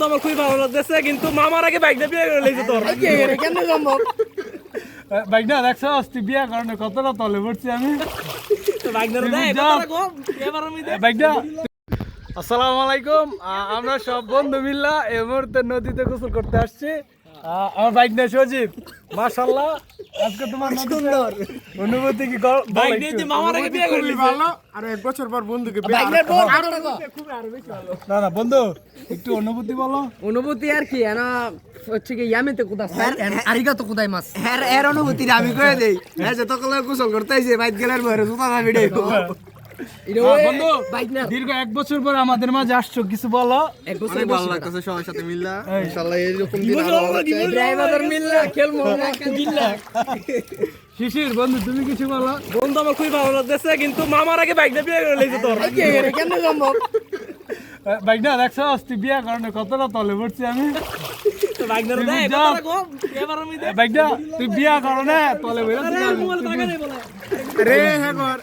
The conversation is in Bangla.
বন্ধু আমার খুবই ভালো লাগতেছে কিন্তু মামার আগে বাইকটা বিয়ে করে লেগেছে তোর। কেন সম্ভব বাইক না দেখছ তুই বিয়া কারণে কতটা তলে পড়ছি আমি। দেয় এবার বাইক আসসালামু আলাইকুম আমরা সব বন্ধু মিল্লা এই মুহূর্তে নদীতে গোসল করতে আসছি। আমার বাইক না সজীব মাশাল্লাহ আজকে তোমার সুন্দর। অনুভূতি কি বাইক। মামার আগে বিয়ে করলি ভালো আর এক বছর পর বন্ধুকে বাইকের বল। আরও ভালো। না না বন্ধু একটু অনুভূতি বলো। অনুভূতি আর কি না হচ্ছে কি ইয়ামেতে কোদা স্যার? আরিগা তো কোদাই মাছ? হ্যাঁ এর অনুভূতি আমি কয়ে দেই। হ্যাঁ যে তকলে গোসল করতে আইছে বাইক গেলার পরে জুতা না ভিড়ে এটা হ্যাঁ, ওই বন্ধু দীর্ঘ এক বছর পর আমাদের মাঝে আসছো কিছু বলো? এক বছর ভালো লাগতেছে সবার সাথে মিল্লা। ইনশাআল্লাহ এরকম দিন ড্রাইভার মিললা খেলব। গিল্লা শিশির বন্ধু তুমি কিছু বলো? বন্ধু আমার খুবই ভালো লাগতেছে কিন্তু মামার আগে বাইকটা বিয়ে করে লেগেছে তোর। কেন সম্ভব বাইক না দেখছ তুই বিয়া কারণে কতটা তলে পড়ছি আমি? বাইকটা তুই দেয় যা। কত রকম এবার আমি দেখ। বাইক না তুই বিয়া তলে পড়েছি আরে মোবাইল টাকা নেই বলে রে হ্যাঁ কর।